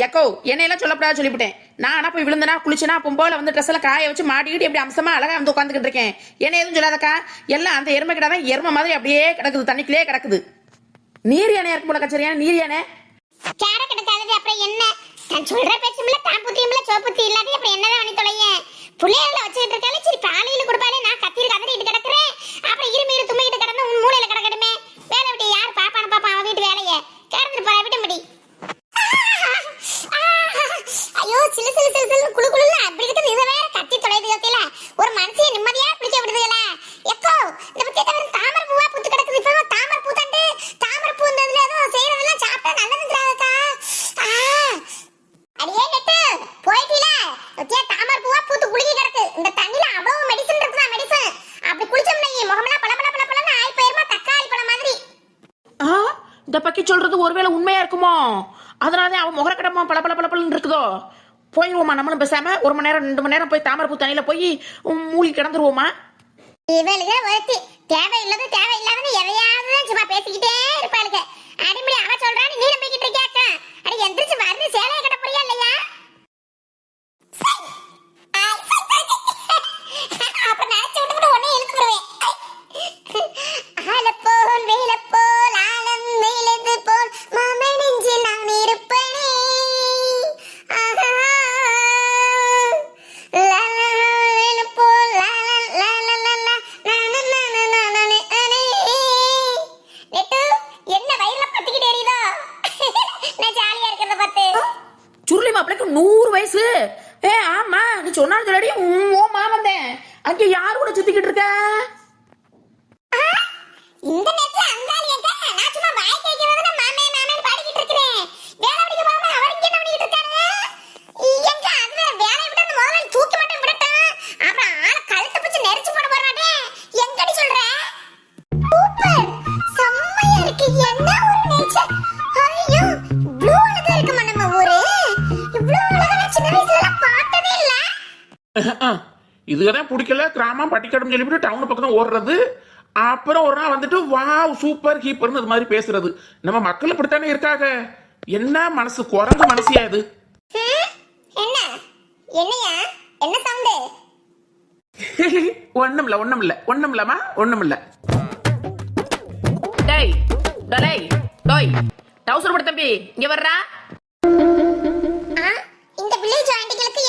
என்னையெல்லாம் சொல்லப்படாது சொல்லிவிட்டேன். நான் ஆனா போய் விழுந்தனா குளிச்சனா பொம்போல வந்து ட்ரெஸ்ல காய வச்சு மாட்டிக்கிட்டு எப்படி அம்சமா அழகா வந்து உட்காந்துக்கிட்டு இருக்கேன். என்ன எதுவும் சொல்லாதக்கா. எல்லாம் அந்த எருமை கிட்ட தான் எருமை மாதிரி அப்படியே கிடக்குது தண்ணிக்குள்ளே கிடக்குது. நீர் யானை இருக்கும் போல கச்சரியான நீர் யானை கேர கிடக்காதது அப்புறம் என்ன? நான் சொல்ற பேச்சுமில்ல தான் புத்தியுமில்ல சோப்புத்தி இல்லாத அப்புறம் என்னதான் பண்ணி தொலைய? பிள்ளைகளை வச்சுக்கிட்டு இருக்காலே சரி காலையில கொடுப்பாலே நான் கத்திரி கதறிட்டு கிடக்குறேன் அப்புறம் இருமீடு தும்மிக்கிட்டு கிடந்து உன் மூலையில கிடக்கணுமே வேலை விட்டு யார் பாப்பான்னு பாப்பா அவன் வீட்டு வேலையை கிடந்துட்டு போறா விட்டு முடி ஐயோ சிலு சிலு சிலு சிலு குளு குளுல அப்படி கிட்ட இதை வேற கத்தி தொலைது யோத்தில ஒரு மனுஷிய நிம்மதியா பிடிக்க விடுதுல எக்கோ இந்த பத்தி தவிர தாமரை பூவா புத்து கிடக்குது இப்போ தாமரை பூ தண்டு தாமரை பூ இந்த இதுல ஏதோ செய்யறதெல்லாம் சாப்பிட்டா நல்லதுங்கிறாங்கக்கா ஆ அடியே நெட்டு போயிட்டீல ஒத்தியா தாமரை பூவா பூத்து குலுங்கி கிடக்கு இந்த தண்ணில அவ்வளவு மெடிசன் இருக்குதா மெடிசன் அப்படி குளிச்சோம்னா முகமெல்லாம் பல பல பல பலன்னு ஆய் போயிருமா தக்காளி பழம் மாதிரி ஆ இந்த பக்கி சொல்றது ஒருவேளை உண்மையா இருக்குமோ? அதனாலதான் அவன் முகரக்கடமா பல பல பல இருக்குதோ? போயிடுவோமா நம்மளும் பேசாம? ஒரு மணி நேரம் ரெண்டு மணி நேரம் போய் தாமரப்பூ தண்ணியில போய் உம், மூழ்கி கிடந்துருவோமா? இவளுக்கு ஒருத்தி. தேவையில்லாத தேவையில்லாதன்னு எதையாவது சும்மா பேசிக்கிட்டே இருப்பாளுக்கு அடிமடி அவ சொல்றான்னு நீ நம்பிக்கிட்டு இருக்கியாக்க அடி எந்திரிச்சு வந்து சேலையை கட்ட போறியா இல்லையா? அப்ப நினைச்சு விட்டு உடனே இழுத்துக்கிடுவேன் அங்க யாரு கூட சுத்திக்கிட்டு இருக்க? இந்த நேரத்துல அங்காளி எங்க நான் சும்மா வாய் கேட்கிறதுல மாமே மாமேன்னு பாடிக்கிட்டு இருக்கிறேன். வேலை பிடிக்க போகாம அவர் இங்க என்ன பண்ணிட்டு இருக்காரு? எங்க அதுல வேலையை விட்டு அந்த முதல்ல தூக்கி மட்டும் விடட்டும். அப்புறம் ஆளை கழுத்தை பிடிச்சு நெரிச்சு போட போறானே. எங்கடி சொல்ற? சூப்பர் செம்மையா இருக்கு. என்ன ஒரு நேச்சர் ஐயோ ப்ளூ அழகா இருக்குமா நம்ம ஊரு. இவ்ளோ அழகா நான் சின்ன வயசுல எல்லாம் பார்த்ததே இல்ல. இதுதான் பிடிக்கல. கிராமம் பட்டிக்கடம் சொல்லிவிட்டு டவுன் பக்கம் தான் ஓடுறது. அப்புறம் ஒரு நாள் வந்துட்டு வாவ் சூப்பர் கீப்பர்னு இது மாதிரி பேசுறது. நம்ம மக்கள் இப்படித்தானே இருக்காங்க. என்ன மனசு? குரங்கு மனசியா இது? என்ன? என்னையா? என்ன சவுண்டு ஒண்ணும் இல்ல ஒண்ணும் இல்ல ஒண்ணும் இல்லம்மா ஒண்ணும் இல்ல டேய் டேய் டோய். டவுசர் போடு தம்பி இங்க வர்றா.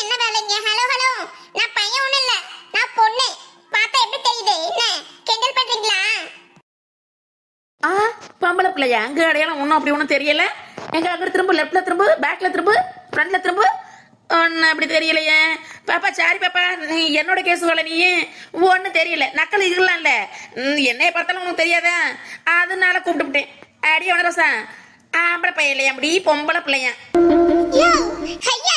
என்ன வேலைங்க? ஹலோ ஹலோ நான் பையன் ஒண்ணும் இல்ல. நான் பொண்ணு. பார்த்தா எப்படி தெரியுது? என்ன? கிண்டல் பண்றீங்களா? ஆ பொம்பளை பிள்ளையா? அங்க அடையாளம் ஒன்றும் அப்படி ஒன்றும் தெரியல. எங்க அங்க திரும்ப லெஃப்ட்ல திரும்ப பேக்ல திரும்ப ஃப்ரண்ட்ல திரும்ப. ஒன்னும் அப்படி தெரியலையே. பாப்பா சாரி பாப்பா. நீ என்னோட கேஸ் வேலை நீ? ஒன்றும் தெரியல. நக்கல் இருக்கலாம்ல ம், என்னைய பார்த்தாலும் உனக்கு தெரியாதா? அதனால கூப்பிட்டுவிட்டேன் அடி வனரசா ஆம்பளை பையன் இல்லையா அப்படி பொம்பளை பிள்ளையா. ஐயா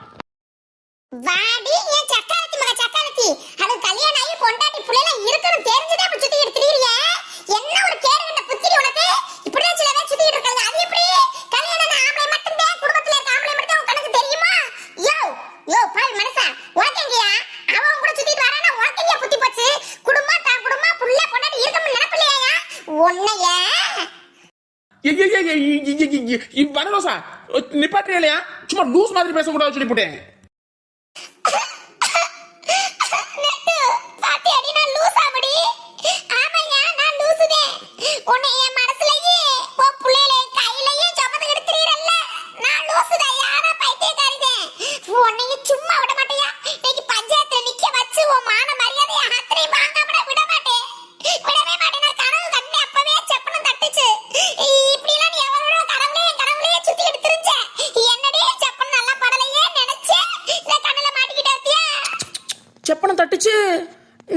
வனரோசா நிப்பாட்டுற இல்லையா? சும்மா லூஸ் மாதிரி பேச பேசக்கூடாது சொல்லி போட்டேன். உன்னை ஏமா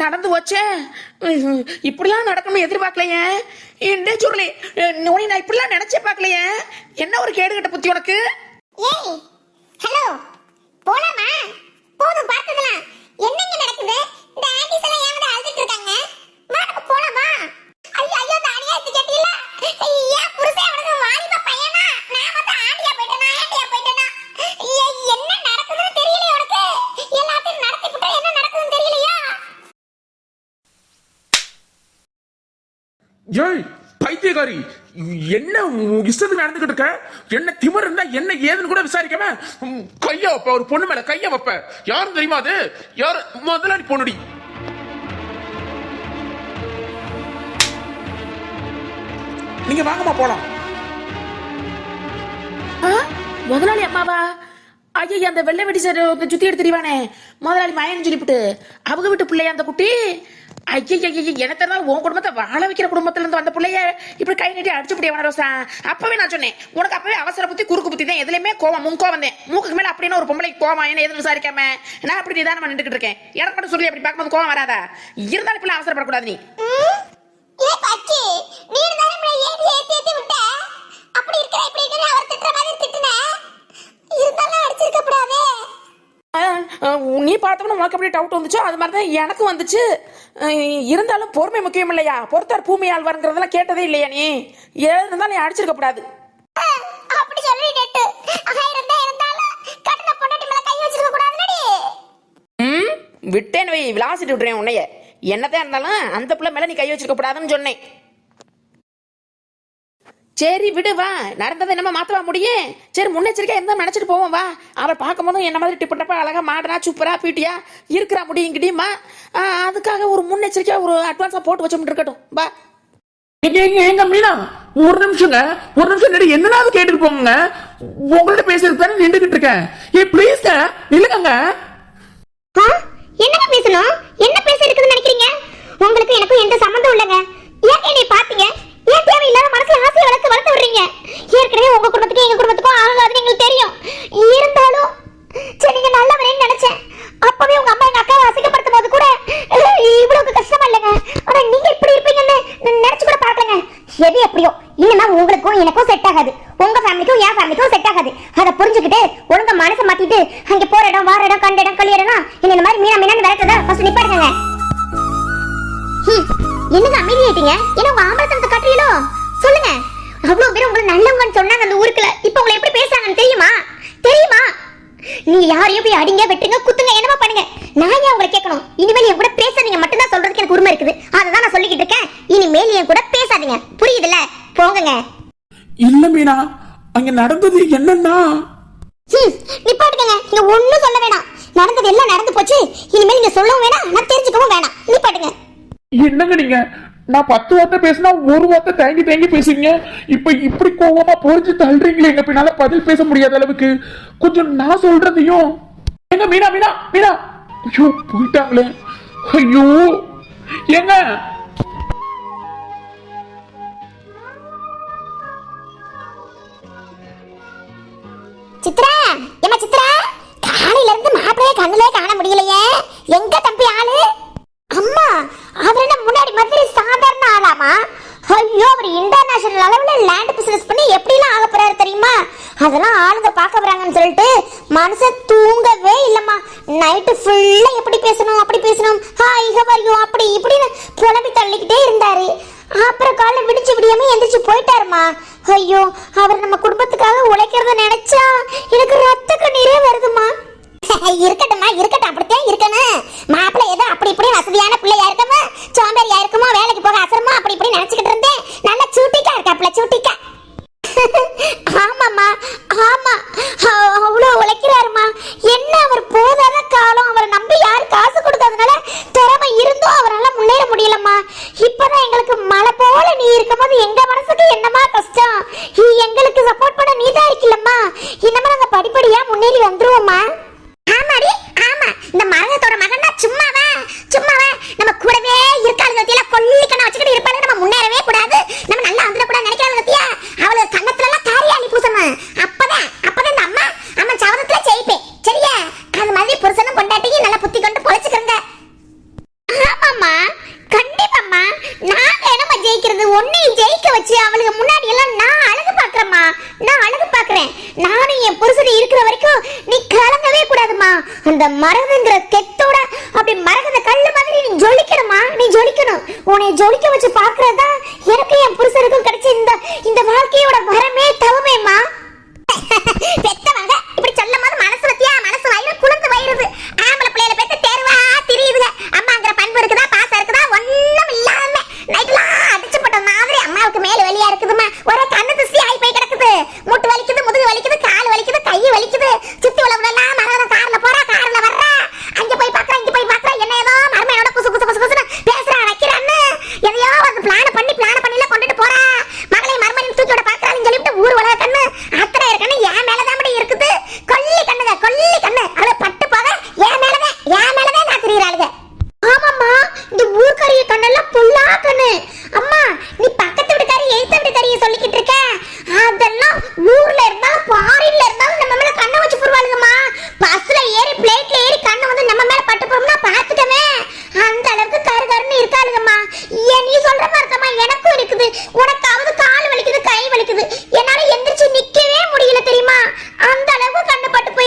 நடந்து வச்சே இப்படிலாம் நடக்கணும்னு எதிர்பார்க்கலையே? என்ன சொல்லி நான் இப்படிலாம் நினைச்சே பார்க்கலையே? என்ன ஒரு கேடுகட்ட புத்தி உனக்கு? ஏய் ஹலோ போலாமா போதும் பார்த்ததெல்லாம் என்னங்க நடக்குது இந்த ஆண்டிஸ் எல்லாம் ஏன் அழுதுட்டு இருக்காங்க வா நம்ம போலாமா ஐயோ ஐயோ இந்த அநியாயத்தை கேட்டீங்களா ஏய் பைத்தியகாரி என்ன இஷ்டத்துக்கு நடந்துகிட்டு இருக்க? என்ன திமிர் இருந்தா என்ன ஏதுன்னு கூட விசாரிக்காம உம், கைய வைப்ப ஒரு பொண்ணு மேல கைய வைப்ப. யாரும் தெரியுமா அது? யாரு முதலாளி பொண்ணுடி. நீங்க வாங்கம்மா போலாம். முதலாளி அம்மாவா? ஐயா அந்த வெள்ளை வெடி சார் சுத்தி எடுத்து தெரிவானே. முதலாளி மயன்னு சொல்லிவிட்டு அவங்க வீட்டு பிள்ளைய அந்த குட்டி? ஐயா எனக்கு இருந்தாலும் உன் குடும்பத்தை வாழ வைக்கிற குடும்பத்துல இருந்து வந்த பிள்ளைய. இப்படி கை நீட்டி அடிச்சு முடிய ரோசா. அப்பவே நான் சொன்னேன் உனக்கு அப்பவே அவசர புத்தி குறுக்கு புத்தி தான். எதுலையுமே கோவம் முன் வந்தேன். மூக்குக்கு மேல அப்படின்னு ஒரு பொம்பளைக்கு கோவம் என்ன எதுவும் விசாரிக்காம நான் அப்படி நிதானமா நின்றுட்டு இருக்கேன். எனக்கு மட்டும் சொல்லி அப்படி பார்க்கும்போது கோவம் வராதா? இருந்தாலும் பிள்ளை அவசரப்படக்கூடாது நீ ம்? ஏ பக்கி நீ தானே நம்மளை ஏத்தி ஏத்தி ஏத்தி விட்ட அப்படி இருக்கிற இப்படி இருக்கிற அவர் திட்டுற மாதிரி திட்டுன இருந்தாலும் அடிச்சிருக்க கூடாதே ஆ, ஆ, நீ பார்த்தவன உனக்கு எப்படி டவுட் வந்துச்சோ அது மாதிரி தான் எனக்கு வந்துச்சு இருந்தாலும் பொறுமை முக்கியம் இல்லையா? பொறுத்தார் பூமி ஆழ்வாருங்கிறதெல்லாம் கேட்டதே இல்லையா நீ? ஏது இருந்தாலும் நீ அடிச்சிருக்க கூடாது. ஆ, அப்படி சொல்லி நெட்டு. ஆயிரம் தான் இருந்தாலும் கட்டின பொண்டாட்டி மேல கை வச்சிருக்க கூடாதுடி ம்? விட்டேன்னு வை விளாசிட்டு விட்டுறேன் உன்னைய. என்னதான் இருந்தாலும் அந்த பிள்ளை மேல நீ கை வச்சிருக்க கூடாதுன்னு சொன்னேன். சரி விடு வா. நடந்ததை என்னமா மாத்தவா முடியும் சரி முன்னெச்சரிக்கை இருந்தா நினைச்சிட்டு போவோம் வா. அவள் பார்க்கும் போதும் என்ன மாதிரி டிப்பட்டப்பா அழகா மாடனா சூப்பரா பீட்டியா இருக்கிறா முடியும் கிட்டியுமா அதுக்காக ஒரு முன்னெச்சரிக்கையா ஒரு அட்வான்ஸா போட்டு வச்சு இருக்கட்டும். வா. எங்க எங்க எங்க மீனா ஒரு நிமிஷங்க. ஒரு நிமிஷம் நின்று என்னனாவது கேட்டுட்டு போங்க உங்கள்ட்ட பேசுறது தானே நின்றுகிட்டு இருக்கேன். ஏ ப்ளீஸ்ங்க நில்லுங்க ஆ? என்னங்க பேசணும்? என்ன பேச இருக்குதுன்னு நினைக்கிறீங்க? உங்களுக்கு எனக்கும் எந்த சம்மந்தம் இல்லைங்க. ஏன் என்னை பாத்தீங்க ஏன் தேவையில்லாத மனசுல ஆசையை வளர்த்து வளர்த்து விடுறீங்க? ஏற்கனவே உங்க குடும்பத்துக்கும் எங்க குடும்பத்துக்கும் ஆகாதுன்னு எங்களுக்கு தெரியும். இருந்தாலும் சரி நீங்க நல்லவரேன்னு நினைச்சேன். ஊருக்குள்ள இப்ப உங்களை எப்படி பேசுறாங்கன்னு தெரியுமா? தெரியுமா? நீங்க யாரையும் போய் அடிங்க வெட்டுங்க குத்துங்க என்னமா பண்ணுங்க. நான் ஏன் உங்களை கேட்கணும்? இனிமேல் என் கூட பேசாதீங்க மட்டும்தான் சொல்றதுக்கு எனக்கு உரிமை இருக்குது. அதை தான் நான் சொல்லிக்கிட்டு இருக்கேன். இனிமேல் என் கூட பேசாதீங்க. புரியுதுல்ல? போங்கங்க. இல்ல மீனா அங்க நடந்தது என்னன்னா? ஹம், நிப்பாட்டுங்க நீங்க ஒண்ணும் சொல்ல வேணாம். நடந்தது எல்லாம் நடந்து போச்சு. இனிமேல் நீங்க சொல்லவும் வேணாம் நான் தெரிஞ்சுக்கவும் வேணாம். நிப்பாட்டுங்க. என்னங்க நீங்க? நான் பத்து வார்த்தை பேசினா ஒரு வார்த்தை தேங்கி தேங்கி பேசுவீங்க இப்ப இப்படி கோவமா பொறிஞ்சு தள்ளுறீங்களே எங்க பின்னால பதில் பேச முடியாத அளவுக்கு. கொஞ்சம் நான் சொல்றதையும் எங்க மீனா மீனா மீனா. ஐயோ போயிட்டாங்களே. ஐயோ. ஏங்க. சித்ரா என்ன சித்ரா? காலையில இருந்து மாப்பிளைய கண்ணுலே காண முடியலையே. எங்க தம்பி ஆளு? அம்மா அவர் என்ன முன்னாடி மாதிரி சாதாரண ஐயோ அவர் இன்டர்நேஷனல் அளவில் லேண்ட் பிசினஸ் பண்ணி எப்படிலாம் ஆக போறாரு தெரியுமா? அதெல்லாம் ஆளுங்க பார்க்க போறாங்கன்னு சொல்லிட்டு மனுஷன் தூங்கவே இல்லைம்மா. நைட்டு ஃபுல்லாக எப்படி பேசணும் அப்படி பேசணும். ஹாய் ஹவரியும் அப்படி இப்படின்னு புலம்பி தள்ளிக்கிட்டே இருந்தாரு. அப்புறம் காலைல விடிச்சு விடியாம எந்திரிச்சு போயிட்டாருமா. ஐயோ அவர் நம்ம குடும்பத்துக்காக உழைக்கிறத நினைச்சா எனக்கு ரத்த கண்ணீரே வருதுமா. இருக்கட்டும்மா இருக்கட்டும். அப்படித்தான் இருக்கணும். மாப்பிள்ளை ஏதோ அப்படி இப்படி வசதியான பிள்ளையா இருக்கமோ சோம்பேறியா இருக்குமோ? வேலைக்கு போக அசரமோ அப்படி இப்படி நினைச்சுக்கிட்டு இருந்தேன். நல்லா சூட்டிக்கா இருக்காப்ல சூட்டிக்கா. ஆமாம்மா ஆமா. அவ்வளோ உழைக்கிறாருமா என்ன அவர் போதாத காலம்? அவரை நம்பி யாரும் காசு கொடுக்காதனால திறமை இருந்தும் அவரால் முன்னேற முடியலம்மா. இப்போதான் எங்களுக்கு மலை போல நீ இருக்கும்போது எங்க மனசுக்கு என்னமா கஷ்டம்? எங்களுக்கு சப்போர்ட் பண்ண நீ தான் இருக்கலம்மா இனிமே நாங்க படிப்படியா முன்னேறி வந்துருவோம்மா. ஆமாடி ஆமா. இந்த மரணத்தோட மகன்னா சும்மாவா? சும்மாவா? நம்ம கூடவே இருக்காளுங்க வத்தியில கொல்லிக்கண்ணா வச்சுக்கிட்டு இருப்பாங்க நம்ம முன்னேறவே கூடாது. நம்ம நல்லா வந்துட கூடாது நினைக்கிறாங்க வத்தியா அவளுக்கு கண்ணத்துல எல்லாம் காரியாளி பூசணும் அப்பதான் அப்பதான் இந்த அம்மா அம்மா சவரத்துல ஜெயிப்பேன் சரியா? அது மாதிரி புருஷனும் பொண்டாட்டியும் நல்லா புத்தி கொண்டு பொழைச்சுக்கிறங்க ஆமாம்மா. கண்டிப்பாம்மா. நான் வேணுமா ஜெயிக்கிறது. உன்னையும் ஜெயிக்க வச்சு அவளுக்கு முன்னாடி எல்லாம் நான் அழகு பாக்குறேம்மா நான் என் புருஷன் இருக்கிற வரைக்கும் நீ கலங்கவே கூடாதுமா. அந்த மரகுங்கிற கெத்தோட அப்படி மரகத கல்லு மாதிரி நீ ஜொலிக்கணுமா நீ ஜொலிக்கணும். உன்னை ஜொலிக்க வச்சு பாக்குறதா ஆளுங்கம்மா ஏன் நீ சொல்ற மாதிரிமா எனக்கும் இருக்குது. உனக்காவது கால் வலிக்குது கை வலிக்குது. என்னால எந்திரிச்சு நிக்கவே முடியல தெரியுமா? அந்த அளவு கண்ணு பட்டு போய்